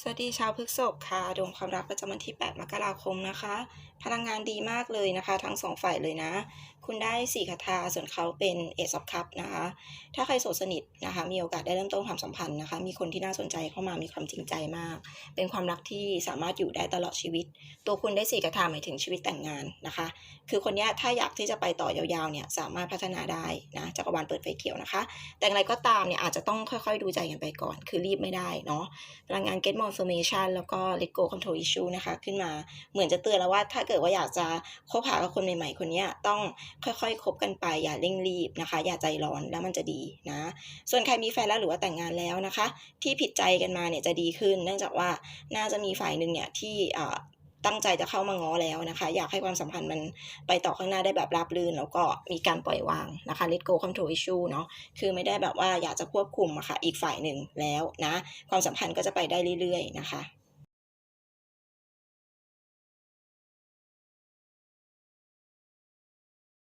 สวัสดีชาวพฤกษภค่ะดวงความรักประจำวันที่ 8 มกราคมนะคะ พลังงานดีมากเลยนะคะ ทั้งสองฝ่ายเลยนะ คุณได้สี่คาถาส่วนเขาเป็นเอซอฟคัพนะคะ ถ้าใครโสดสนิทนะคะ มีโอกาสได้เริ่มต้นความสัมพันธ์นะคะ มีคนที่น่าสนใจเข้ามามีความจริงใจมาก เป็นความรักที่สามารถอยู่ได้ตลอดชีวิต ตัวคุณได้สี่คาถาหมายถึงชีวิตแต่งงานนะคะ คือคนนี้ถ้าอยากที่จะไปต่อยาวๆเนี่ยสามารถพัฒนาได้นะจักรวาลเปิดไฟเขียวนะคะ แต่อย่างไรก็ตามเนี่ยอาจจะต้องค่อยๆดูใจกันไปก่อน คือรีบไม่ได้เนาะพลังงาน get more information แล้วก็ let go control issue นะคะ ขึ้นมาเหมือนจะเตือนแล้วว่าถ้าเกิดว่าอยากจะคบหากับคนใหม่ๆคนนี้ต้องค่อยๆคบกันไปอย่าเร่งรีบนะคะ อย่าใจร้อนแล้วมันจะดีนะ ส่วนใครมีแฟนแล้วหรือว่าแต่งงานแล้วนะคะ ที่ผิดใจกันมาเนี่ยจะดีขึ้น เนื่องจากว่าน่าจะมีฝ่ายหนึ่งเนี่ยที่อ่าตั้งใจจะเข้ามาง้อแล้วนะคะ อยากให้ความสัมพันธ์มันไปต่อข้างหน้าได้แบบราบรื่น แล้วก็มีการปล่อยวางนะคะ let go control issue เนาะคือไม่ได้แบบว่าอยากจะควบคุมอะค่ะอีกฝ่ายหนึ่งแล้วนะ ความสัมพันธ์ก็จะไปได้เรื่อยๆนะคะ